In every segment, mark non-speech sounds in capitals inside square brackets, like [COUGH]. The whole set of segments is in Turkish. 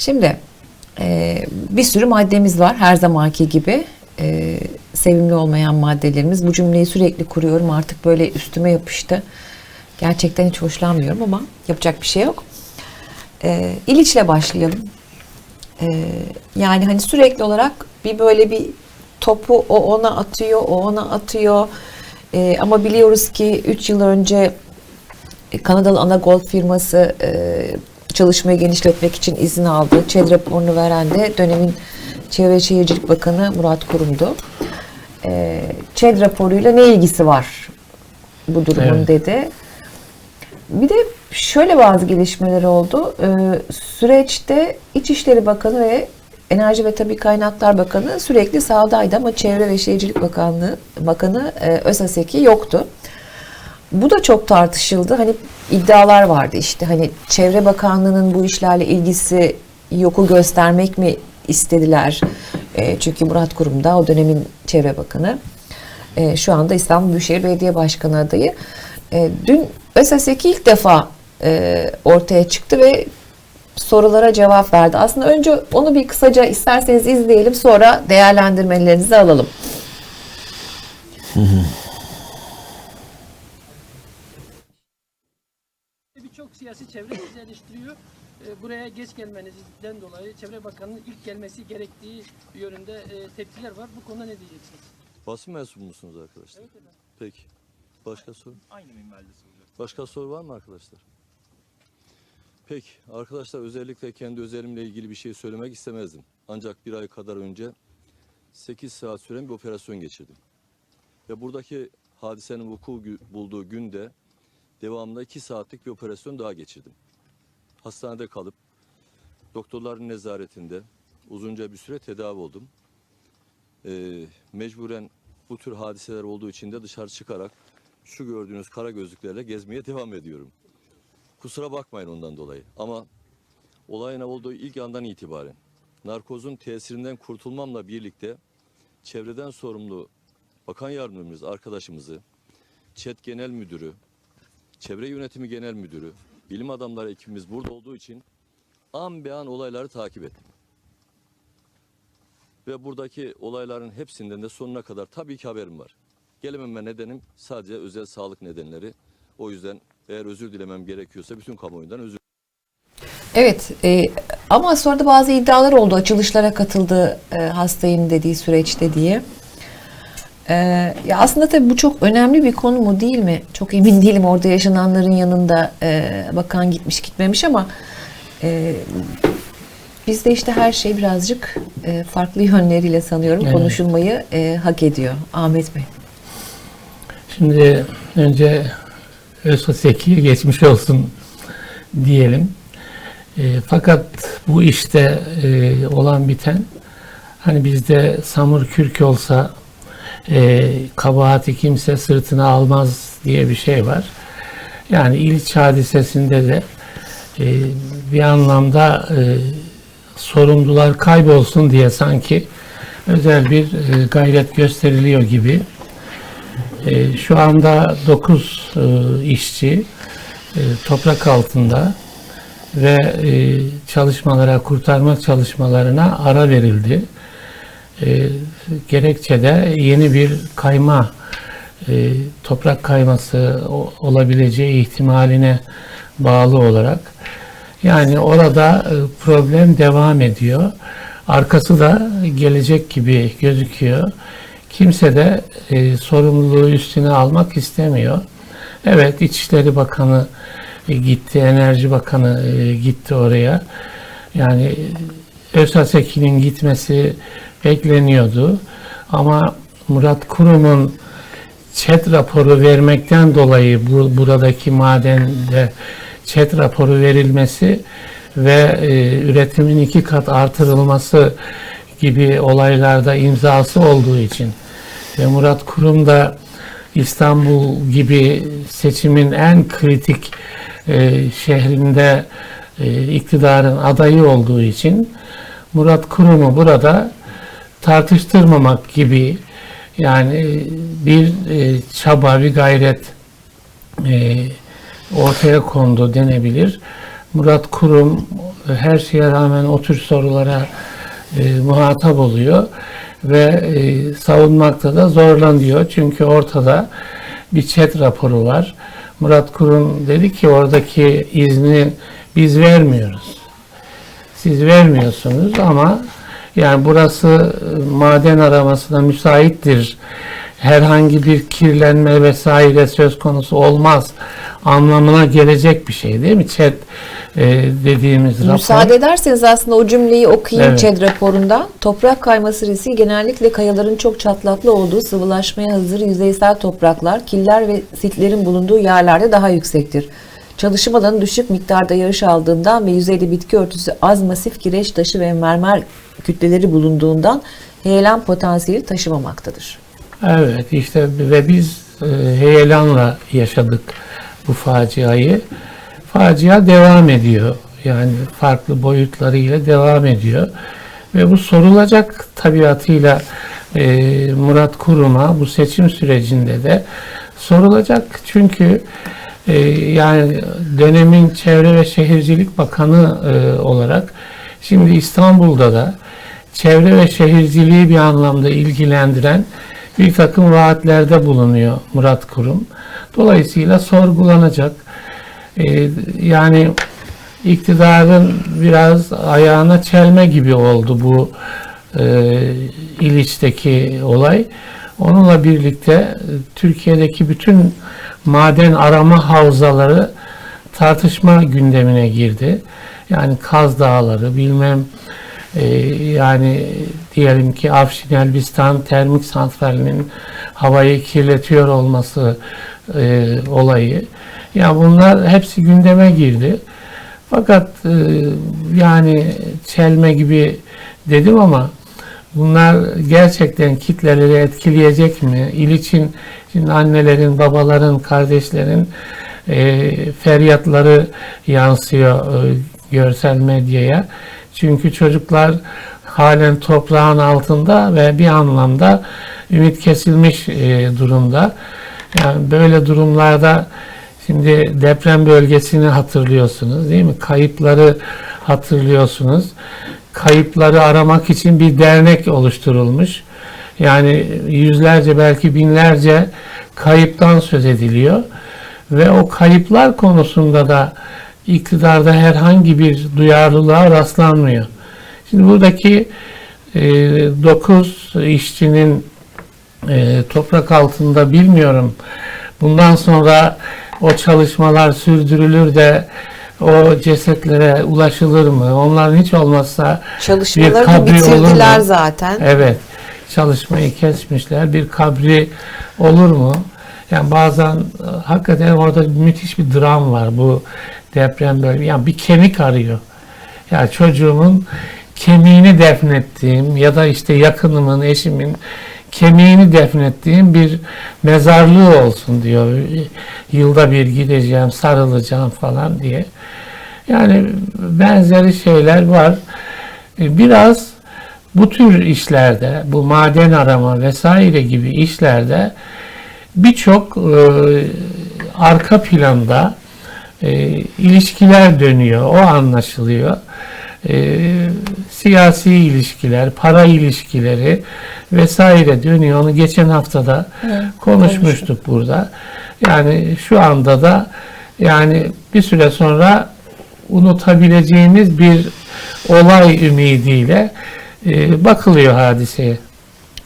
Şimdi e, bir sürü maddemiz var her zamanki gibi. E, sevimli olmayan maddelerimiz. Bu cümleyi sürekli kuruyorum artık böyle üstüme yapıştı. Gerçekten hiç hoşlanmıyorum ama yapacak bir şey yok. E, İliç'le başlayalım. E, yani hani sürekli olarak bir böyle bir topu o ona atıyor, o ona atıyor. E, ama biliyoruz ki 3 yıl önce Kanadalı ana golf firması e, çalışmayı genişletmek için izin aldı. ÇED raporunu veren de dönemin Çevre ve Şehircilik Bakanı Murat Kurum'du. E, ÇED raporuyla ne ilgisi var bu durumun Evet. dedi. Bir de şöyle bazı gelişmeler oldu. E, süreçte İçişleri Bakanı ve Enerji ve Tabii Kaynaklar Bakanı sürekli sahadaydı ama Çevre ve Şehircilik Bakanlığı Bakanı e, Özaseki yoktu. Bu da çok tartışıldı. Hani iddialar vardı işte hani Çevre Bakanlığı'nın bu işlerle ilgisi yoku göstermek mi istediler? E, çünkü Murat Kurum da o dönemin Çevre Bakanı. E, şu anda İstanbul Büyükşehir Belediye Başkanı adayı. E, dün Özaseki ilk defa e, ortaya çıktı ve sorulara cevap verdi. Aslında önce onu bir kısaca isterseniz izleyelim sonra değerlendirmelerinizi alalım. Birçok siyasi çevre sizi eleştiriyor. Ee, Buraya geç gelmenizden dolayı Çevre Bakanı'nın ilk gelmesi gerektiği yönünde e, tepkiler var. Bu konuda ne diyeceksiniz? Basın mensubu musunuz arkadaşlar? Evet efendim. Peki. Başka soru? Aynı minvaldesin hocam. Başka soru var mı arkadaşlar? Peki. Arkadaşlar özellikle kendi özelimle ilgili bir şey söylemek istemezdim. Ancak bir ay kadar önce 8 saat süren bir operasyon geçirdim. Ve buradaki hadisenin vuku bulduğu günde devamında 2 saatlik bir operasyon daha geçirdim. Hastanede kalıp doktorların nezaretinde uzunca bir süre tedavi oldum. Ee, mecburen bu tür hadiseler olduğu için de dışarı çıkarak şu gördüğünüz kara gözlüklerle gezmeye devam ediyorum. Kusura bakmayın ondan dolayı ama olayın olduğu ilk andan itibaren narkozun tesirinden kurtulmamla birlikte çevreden sorumlu bakan yardımcımız arkadaşımızı, ÇED Genel Müdürü, Çevre Yönetimi Genel Müdürü, bilim adamları ekibimiz burada olduğu için an be an olayları takip ettim. Ve buradaki olayların hepsinden de sonuna kadar tabii ki haberim var. Gelememe nedenim sadece özel sağlık nedenleri. O yüzden eğer özür dilemem gerekiyorsa bütün kamuoyundan özür Evet e, ama sonra da bazı iddialar oldu açılışlara katıldı e, hastayım dediği süreçte diye. E, ya aslında tabii bu çok önemli bir konu mu değil mi? Çok emin [LAUGHS] değilim orada yaşananların yanında e, bakan gitmiş gitmemiş ama e, bizde işte her şey birazcık e, farklı yönleriyle sanıyorum Evet. konuşulmayı e, hak ediyor. Ahmet Bey. Şimdi önce Özsoseki'ye geçmiş olsun diyelim. E, fakat bu işte e, olan biten hani bizde samur kürk olsa e, kabahati kimse sırtına almaz diye bir şey var. Yani İliç hadisesinde de e, bir anlamda e, sorumlular kaybolsun diye sanki özel bir e, gayret gösteriliyor gibi. E, şu anda 9 işçi e, toprak altında ve e, çalışmalara, kurtarma çalışmalarına ara verildi. E, gerekçe de yeni bir kayma, e, toprak kayması olabileceği ihtimaline bağlı olarak. Yani orada e, problem devam ediyor. Arkası da gelecek gibi gözüküyor. Kimse de e, sorumluluğu üstüne almak istemiyor. Evet İçişleri Bakanı e, gitti, Enerji Bakanı e, gitti oraya. Yani Özhaseki'nin gitmesi bekleniyordu. Ama Murat Kurum'un ÇED raporu vermekten dolayı bu, buradaki madende ÇED raporu verilmesi ve e, üretimin iki kat artırılması gibi olaylarda imzası olduğu için ve Murat Kurum da İstanbul gibi seçimin en kritik e, şehrinde e, iktidarın adayı olduğu için Murat Kurum'u burada tartıştırmamak gibi yani bir e, çaba, bir gayret e, ortaya kondu denebilir. Murat Kurum e, her şeye rağmen o tür sorulara e, muhatap oluyor ve e, savunmakta da zorlanıyor. Çünkü ortada bir chat raporu var. Murat Kurum dedi ki oradaki izni biz vermiyoruz. Siz vermiyorsunuz ama yani burası e, maden aramasına müsaittir. Herhangi bir kirlenme vesaire söz konusu olmaz anlamına gelecek bir şey değil mi? Chat e, dediğimiz rapor. Müsaade ederseniz aslında o cümleyi okuyayım Evet. ÇED raporundan. Toprak kayması riski genellikle kayaların çok çatlaklı olduğu sıvılaşmaya hazır yüzeysel topraklar, killer ve sitlerin bulunduğu yerlerde daha yüksektir. Çalışım alanı düşük miktarda yağış aldığından ve yüzeyde bitki örtüsü az masif kireç taşı ve mermer kütleleri bulunduğundan heyelan potansiyeli taşımamaktadır. Evet işte ve biz e, heyelanla yaşadık bu faciayı. Facia devam ediyor. Yani farklı boyutlarıyla devam ediyor. Ve bu sorulacak tabiatıyla e, Murat Kurum'a bu seçim sürecinde de sorulacak. Çünkü e, yani dönemin Çevre ve Şehircilik Bakanı e, olarak şimdi İstanbul'da da çevre ve şehirciliği bir anlamda ilgilendiren bir takım vaatlerde bulunuyor Murat Kurum. Dolayısıyla sorgulanacak. Ee, yani iktidarın biraz ayağına çelme gibi oldu bu e, İliç'teki olay. Onunla birlikte Türkiye'deki bütün maden arama havzaları tartışma gündemine girdi. Yani Kaz Dağları, bilmem e, yani diyelim ki Afşin Elbistan termik santralinin havayı kirletiyor olması e, olayı. Ya bunlar hepsi gündeme girdi. Fakat e, yani çelme gibi dedim ama bunlar gerçekten kitleleri etkileyecek mi? İliç'in şimdi annelerin, babaların, kardeşlerin e, feryatları yansıyor e, görsel medyaya. Çünkü çocuklar halen toprağın altında ve bir anlamda ümit kesilmiş e, durumda. Yani böyle durumlarda şimdi deprem bölgesini hatırlıyorsunuz değil mi? Kayıpları hatırlıyorsunuz. Kayıpları aramak için bir dernek oluşturulmuş. Yani yüzlerce belki binlerce kayıptan söz ediliyor. Ve o kayıplar konusunda da iktidarda herhangi bir duyarlılığa rastlanmıyor. Şimdi buradaki 9 işçinin e, toprak altında bilmiyorum. Bundan sonra o çalışmalar sürdürülür de o cesetlere ulaşılır mı? Onların hiç olmazsa Çalışmaları da kabri bitirdiler olur mu? zaten. Evet. Çalışmayı kesmişler. Bir kabri olur mu? Yani bazen e, hakikaten orada müthiş bir dram var bu deprem böyle. Yani bir kemik arıyor. Ya çocuğumun kemiğini defnettiğim ya da işte yakınımın, eşimin kemiğini defnettiğim bir mezarlığı olsun diyor. Yılda bir gideceğim, sarılacağım falan diye. Yani benzeri şeyler var. E, Biraz bu tür işlerde, bu maden arama vesaire gibi işlerde birçok e, arka planda e, ilişkiler dönüyor, o anlaşılıyor. E, siyasi ilişkiler, para ilişkileri vesaire dönüyor. Onu geçen haftada konuşmuştuk burada. Yani şu anda da yani bir süre sonra unutabileceğimiz bir olay ümidiyle e, bakılıyor hadiseye.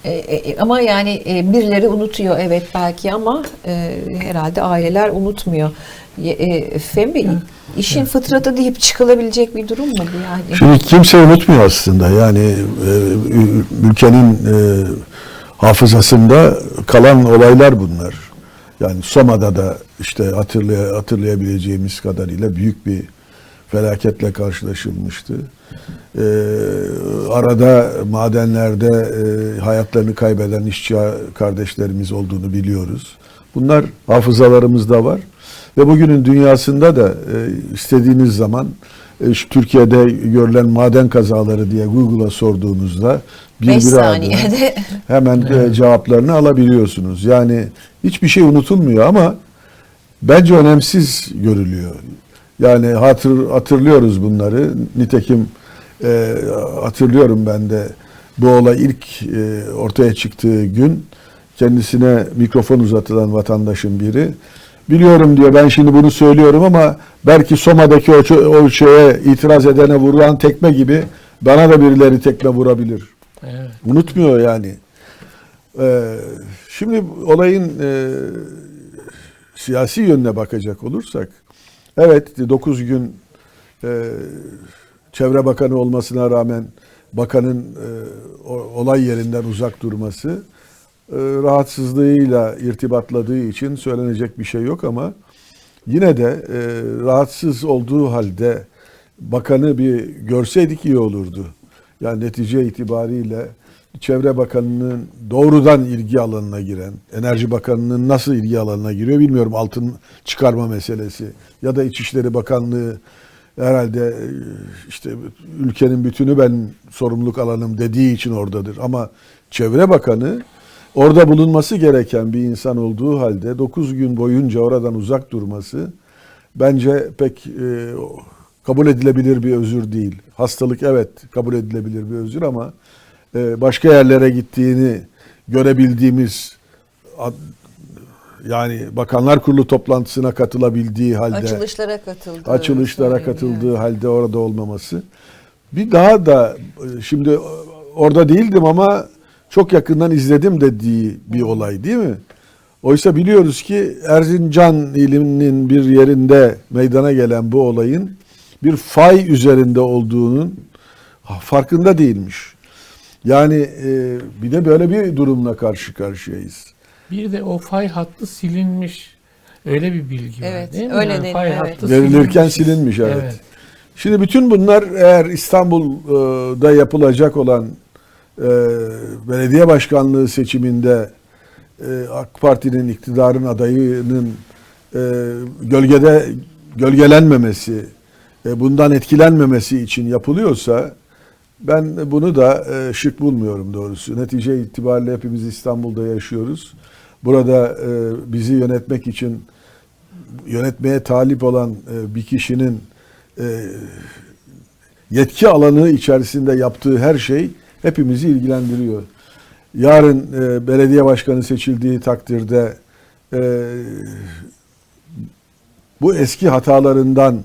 E, e, ama yani e, birileri unutuyor evet belki ama e, herhalde aileler unutmuyor. E, Fehmi Bey, işin fıtratı deyip çıkılabilecek bir durum mu bu yani? Şimdi kimse unutmuyor aslında. Yani e, ül- ülkenin e, hafızasında kalan olaylar bunlar. Yani Soma'da da işte hatırlay hatırlayabileceğimiz kadarıyla büyük bir felaketle karşılaşılmıştı. E, arada madenlerde e, hayatlarını kaybeden işçi kardeşlerimiz olduğunu biliyoruz. Bunlar hafızalarımızda var. Ve bugünün dünyasında da e, istediğiniz zaman e, şu Türkiye'de görülen maden kazaları diye Google'a sorduğunuzda bir 5 bir saniyede [LAUGHS] hemen e, cevaplarını alabiliyorsunuz. Yani hiçbir şey unutulmuyor ama bence önemsiz görülüyor. Yani hatır, hatırlıyoruz bunları. Nitekim e, hatırlıyorum ben de bu olay ilk e, ortaya çıktığı gün kendisine mikrofon uzatılan vatandaşın biri biliyorum diyor ben şimdi bunu söylüyorum ama belki Soma'daki o, o şeye itiraz edene vurulan tekme gibi bana da birileri tekme vurabilir. Evet. Unutmuyor yani. Ee, şimdi olayın e, siyasi yönüne bakacak olursak, evet 9 gün e, Çevre Bakanı olmasına rağmen bakanın e, olay yerinden uzak durması e, rahatsızlığıyla irtibatladığı için söylenecek bir şey yok ama yine de e, rahatsız olduğu halde bakanı bir görseydik iyi olurdu. Yani netice itibariyle Çevre Bakanı'nın doğrudan ilgi alanına giren, Enerji Bakanı'nın nasıl ilgi alanına giriyor bilmiyorum altın çıkarma meselesi ya da İçişleri Bakanlığı herhalde e, işte ülkenin bütünü ben sorumluluk alanım dediği için oradadır. Ama Çevre Bakanı orada bulunması gereken bir insan olduğu halde 9 gün boyunca oradan uzak durması bence pek e, kabul edilebilir bir özür değil. Hastalık evet kabul edilebilir bir özür ama başka yerlere gittiğini görebildiğimiz yani Bakanlar Kurulu toplantısına katılabildiği halde Açılışlara katıldı. açılışlara katıldığı halde orada olmaması. Bir daha da e, şimdi orada değildim ama çok yakından izledim dediği bir olay değil mi? Oysa biliyoruz ki Erzincan ilinin bir yerinde meydana gelen bu olayın bir fay üzerinde olduğunun farkında değilmiş. Yani e, bir de böyle bir durumla karşı karşıyayız. Bir de o fay hattı silinmiş. Öyle bir bilgi var Evet, değil mi? öyle Yani fay evet. hattı Verilirken silinmiş evet. Şimdi bütün bunlar eğer İstanbul'da yapılacak olan e, belediye başkanlığı seçiminde e, AK Parti'nin iktidarın adayının e, gölgede gölgelenmemesi, e, bundan etkilenmemesi için yapılıyorsa ben bunu da e, şık bulmuyorum doğrusu. Netice itibariyle hepimiz İstanbul'da yaşıyoruz. Burada e, bizi yönetmek için yönetmeye talip olan e, bir kişinin yetki alanı içerisinde yaptığı her şey hepimizi ilgilendiriyor. Yarın belediye başkanı seçildiği takdirde bu eski hatalarından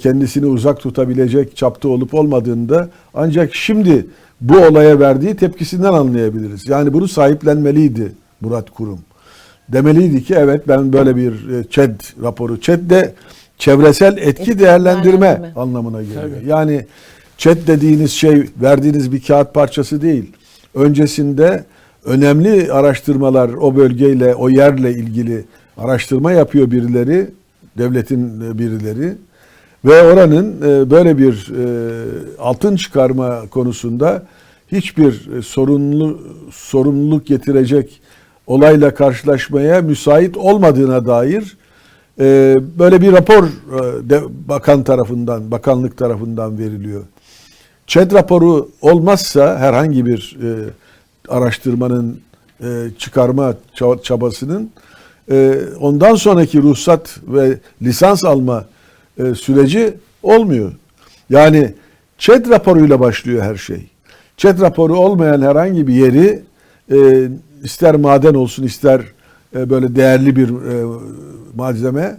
kendisini uzak tutabilecek çapta olup olmadığında ancak şimdi bu olaya verdiği tepkisinden anlayabiliriz. Yani bunu sahiplenmeliydi Murat Kurum. Demeliydi ki evet ben böyle bir e, ÇED raporu. ÇED de çevresel etki Etki değerlendirme değerlendirme. anlamına geliyor. Tabii. Yani ÇED dediğiniz şey verdiğiniz bir kağıt parçası değil. Öncesinde önemli araştırmalar o bölgeyle, o yerle ilgili araştırma yapıyor birileri, devletin e, birileri. Ve oranın e, böyle bir e, altın çıkarma konusunda hiçbir e, sorumlu sorumluluk getirecek olayla karşılaşmaya müsait olmadığına dair böyle bir rapor bakan tarafından, bakanlık tarafından veriliyor. ÇED raporu olmazsa herhangi bir araştırmanın çıkarma ça- çabasının ondan sonraki ruhsat ve lisans alma e, süreci olmuyor. Yani ÇED raporuyla başlıyor her şey. ÇED raporu olmayan herhangi bir yeri e, ister maden olsun ister e, böyle değerli bir e, malzeme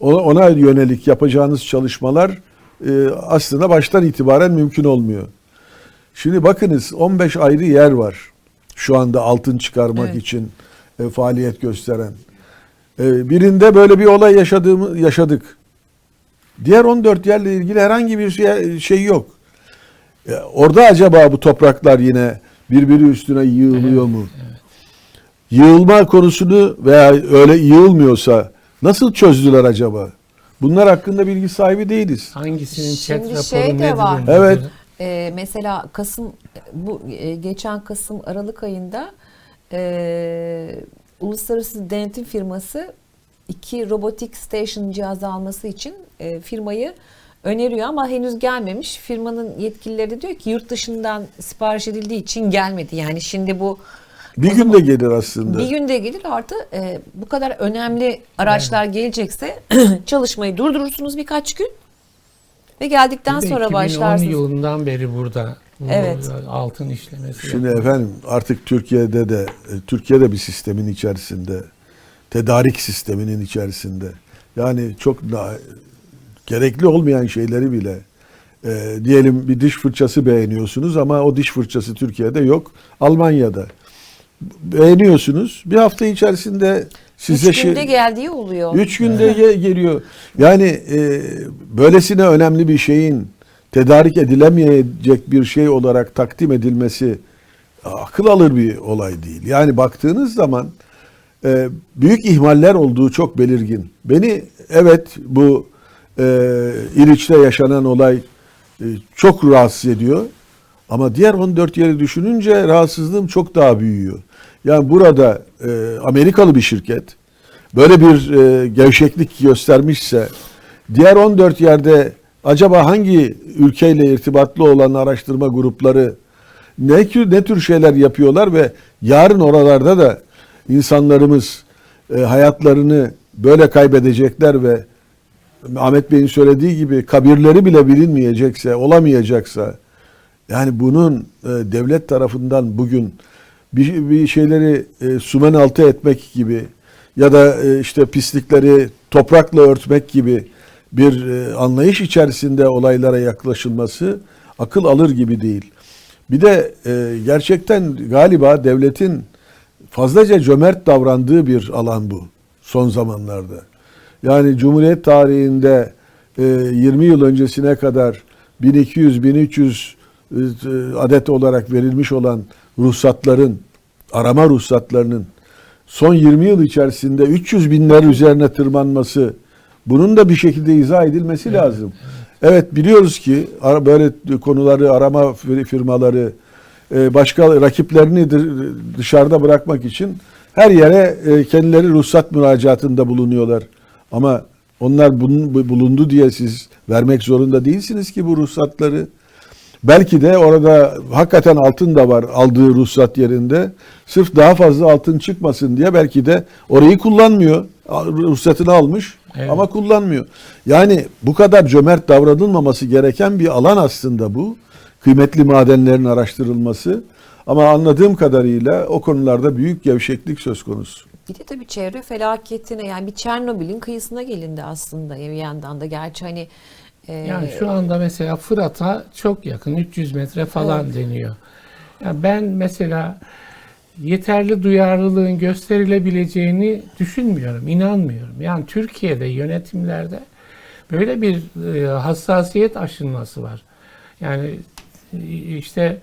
ona, ona yönelik yapacağınız çalışmalar e, aslında baştan itibaren mümkün olmuyor. Şimdi bakınız 15 ayrı yer var şu anda altın çıkarmak Evet. için e, faaliyet gösteren. E, birinde böyle bir olay yaşadığımı yaşadık. Diğer 14 yerle ilgili herhangi bir şey, şey yok. E, orada acaba bu topraklar yine birbiri üstüne yığılıyor mu? Yığılma konusunu veya öyle yığılmıyorsa nasıl çözdüler acaba? Bunlar hakkında bilgi sahibi değiliz. Hangisinin chat Şimdi raporu şey de nedir? var. Evet. Ee, mesela Kasım bu e, geçen Kasım Aralık ayında e, uluslararası denetim firması iki robotik station cihazı alması için e, firmayı öneriyor ama henüz gelmemiş. Firmanın yetkilileri diyor ki yurt dışından sipariş edildiği için gelmedi. Yani şimdi bu Bir günde gelir aslında. Bir günde gelir artı e, bu kadar önemli araçlar gelecekse [CLEARS THROAT] çalışmayı durdurursunuz birkaç gün ve geldikten de sonra 2010 başlarsınız. yılından beri burada. Bu Evet. Altın işlemesi. Şimdi efendim artık Türkiye'de de e, Türkiye'de bir sistemin içerisinde tedarik sisteminin içerisinde yani çok da, gerekli olmayan şeyleri bile e, diyelim bir diş fırçası beğeniyorsunuz ama o diş fırçası Türkiye'de yok Almanya'da beğeniyorsunuz bir hafta içerisinde size Üç şey günde geldiği oluyor. Üç günde ge- geliyor. Yani e, böylesine önemli bir şeyin tedarik edilemeyecek bir şey olarak takdim edilmesi akıl alır bir olay değil. Yani baktığınız zaman e, büyük ihmaller olduğu çok belirgin. Beni evet bu e, İliç'te yaşanan olay e, çok rahatsız ediyor. Ama diğer 14 yeri düşününce rahatsızlığım çok daha büyüyor. Yani burada e, Amerikalı bir şirket böyle bir e, gevşeklik göstermişse diğer 14 yerde acaba hangi ülkeyle irtibatlı olan araştırma grupları ne ne tür şeyler yapıyorlar ve yarın oralarda da insanlarımız e, hayatlarını böyle kaybedecekler ve Ahmet Bey'in söylediği gibi kabirleri bile bilinmeyecekse, olamayacaksa yani bunun e, devlet tarafından bugün bir, bir şeyleri e, sumen altı etmek gibi ya da e, işte pislikleri toprakla örtmek gibi bir e, anlayış içerisinde olaylara yaklaşılması akıl alır gibi değil. Bir de e, gerçekten galiba devletin fazlaca cömert davrandığı bir alan bu son zamanlarda. Yani Cumhuriyet tarihinde e, 20 yıl öncesine kadar 1200-1300 e, adet olarak verilmiş olan ruhsatların, arama ruhsatlarının son 20 yıl içerisinde 300 binler üzerine tırmanması bunun da bir şekilde izah edilmesi lazım. Evet biliyoruz ki böyle konuları arama fir- firmaları e, başka rakiplerini dı- dışarıda bırakmak için her yere e, kendileri ruhsat müracaatında bulunuyorlar. Ama onlar bulundu diye siz vermek zorunda değilsiniz ki bu ruhsatları. Belki de orada hakikaten altın da var aldığı ruhsat yerinde. Sırf daha fazla altın çıkmasın diye belki de orayı kullanmıyor. Ruhsatını almış Evet. ama kullanmıyor. Yani bu kadar cömert davranılmaması gereken bir alan aslında bu. Kıymetli madenlerin araştırılması. Ama anladığım kadarıyla o konularda büyük gevşeklik söz konusu. Bir de tabii çevre felaketine yani bir Çernobil'in kıyısına gelindi aslında bir yandan da. Gerçi hani e, Yani şu anda mesela Fırat'a çok yakın 300 metre falan deniyor. Yani ben mesela yeterli duyarlılığın gösterilebileceğini düşünmüyorum, inanmıyorum. Yani Türkiye'de yönetimlerde böyle bir e, hassasiyet aşınması var. Yani işte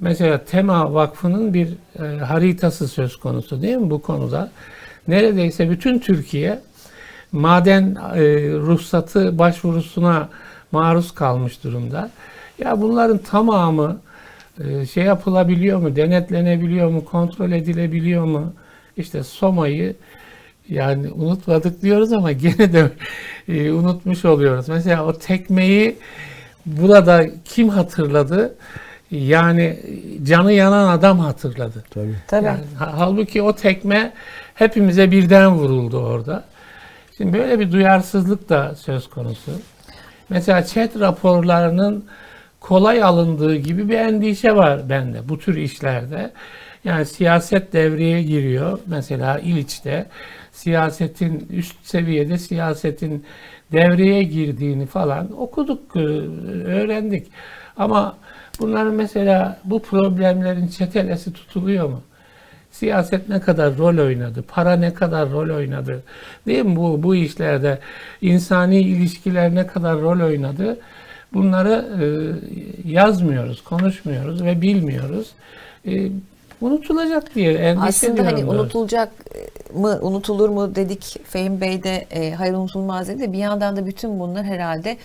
mesela Tema Vakfı'nın bir e, haritası söz konusu değil mi bu konuda? Neredeyse bütün Türkiye maden e, ruhsatı başvurusuna maruz kalmış durumda. Ya bunların tamamı e, şey yapılabiliyor mu, denetlenebiliyor mu, kontrol edilebiliyor mu? İşte Soma'yı yani unutmadık diyoruz ama gene de e, unutmuş oluyoruz. Mesela o tekmeyi burada kim hatırladı? Yani canı yanan adam hatırladı. Tabii. tabii. Yani, ha- halbuki o tekme hepimize birden vuruldu orada. Şimdi böyle bir duyarsızlık da söz konusu. Mesela chat raporlarının kolay alındığı gibi bir endişe var bende bu tür işlerde. Yani siyaset devreye giriyor. Mesela İliç'te siyasetin üst seviyede siyasetin devreye girdiğini falan okuduk, e, öğrendik. Ama bunların mesela bu problemlerin çetelesi tutuluyor mu? Siyaset ne kadar rol oynadı, para ne kadar rol oynadı, değil mi bu bu işlerde insani ilişkiler ne kadar rol oynadı? Bunları e, yazmıyoruz, konuşmuyoruz ve bilmiyoruz. E, unutulacak diye endişe Aslında hani biraz. unutulacak mı, unutulur mu dedik Fehim Bey de e, hayır unutulmaz dedi de bir yandan da bütün bunlar herhalde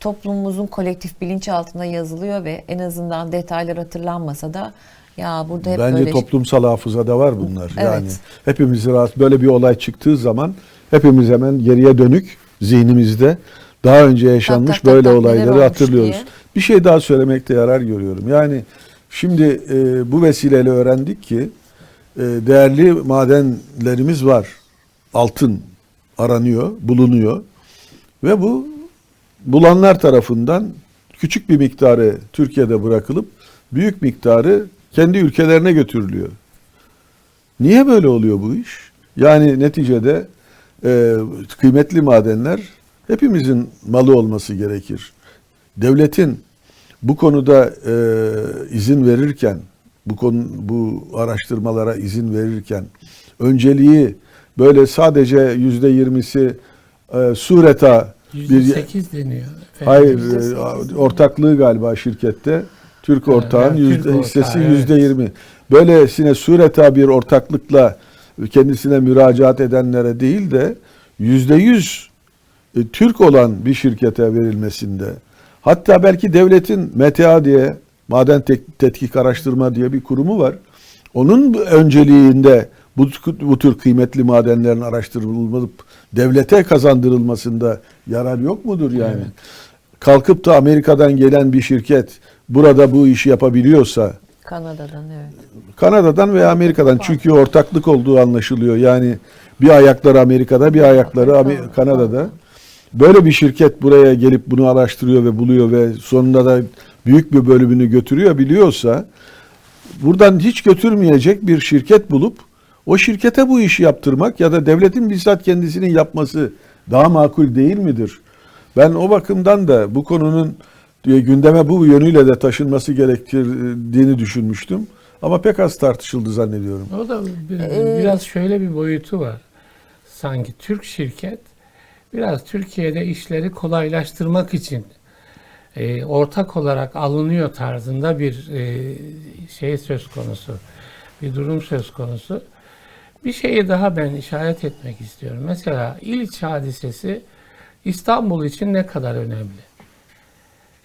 toplumumuzun kolektif bilinç altında yazılıyor ve en azından detaylar hatırlanmasa da ya burada hep Bence böyle toplumsal hafızada var bunlar. Evet. Yani hepimiz rahat böyle bir olay çıktığı zaman hepimiz hemen geriye dönük zihnimizde daha önce yaşanmış tak tak böyle tak, olayları hatırlıyoruz. diye. Bir şey daha söylemekte yarar görüyorum. Yani şimdi e, bu vesileyle öğrendik ki e, değerli madenlerimiz var. Altın aranıyor, bulunuyor. Ve bu bulanlar tarafından küçük bir miktarı Türkiye'de bırakılıp büyük miktarı kendi ülkelerine götürülüyor. Niye böyle oluyor bu iş? Yani neticede e, kıymetli madenler hepimizin malı olması gerekir. Devletin bu konuda e, izin verirken, bu konu bu araştırmalara izin verirken önceliği böyle sadece yüzde yirmisi e, sureta bir %8 deniyor. efendim. hayır %8 e, ortaklığı galiba şirkette Türk ortağın yüzde Türk hissesi ortağı, evet. yüzde yirmi. Böylesine sureta bir ortaklıkla kendisine müracaat edenlere değil de yüzde yüz e, Türk olan bir şirkete verilmesinde hatta belki devletin MTA diye Maden Tek- Tetkik Araştırma diye bir kurumu var. Onun önceliğinde bu, bu tür kıymetli madenlerin araştırılıp devlete kazandırılmasında yarar yok mudur yani? Evet. Kalkıp da Amerika'dan gelen bir şirket burada bu işi yapabiliyorsa Kanada'dan evet. Kanada'dan veya Amerika'dan çünkü ortaklık olduğu anlaşılıyor. Yani bir ayakları Amerika'da, bir ayakları Amer- Kanada'da. Böyle bir şirket buraya gelip bunu araştırıyor ve buluyor ve sonunda da büyük bir bölümünü götürüyor biliyorsa buradan hiç götürmeyecek bir şirket bulup o şirkete bu işi yaptırmak ya da devletin bizzat kendisinin yapması daha makul değil midir? Ben o bakımdan da bu konunun e, gündeme bu yönüyle de taşınması gerektiğini düşünmüştüm. Ama pek az tartışıldı zannediyorum. O da bir- Ee, biraz şöyle bir boyutu var. Sanki Türk şirket biraz Türkiye'de işleri kolaylaştırmak için e, ortak olarak alınıyor tarzında bir e, şey söz konusu. Bir durum söz konusu. Bir şeyi daha ben işaret etmek istiyorum. Mesela İliç hadisesi İstanbul için ne kadar önemli?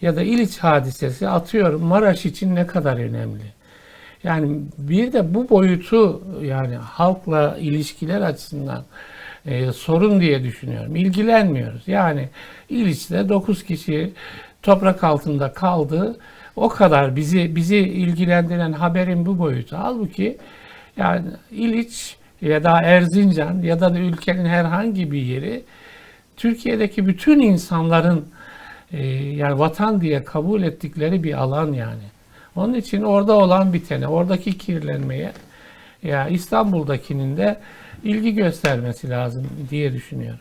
Ya da İliç hadisesi atıyorum Maraş için ne kadar önemli? Yani bir de bu boyutu yani halkla ilişkiler açısından e, sorun diye düşünüyorum. İlgilenmiyoruz. Yani İliç'te 9 kişi toprak altında kaldı. O kadar bizi bizi ilgilendiren haberin bu boyutu. Halbuki yani İliç ya da Erzincan ya da ülkenin herhangi bir yeri Türkiye'deki bütün insanların e, yani vatan diye kabul ettikleri bir alan yani. Onun için orada olan bitene, oradaki kirlenmeye ya İstanbul'dakinin de ilgi göstermesi lazım diye düşünüyorum.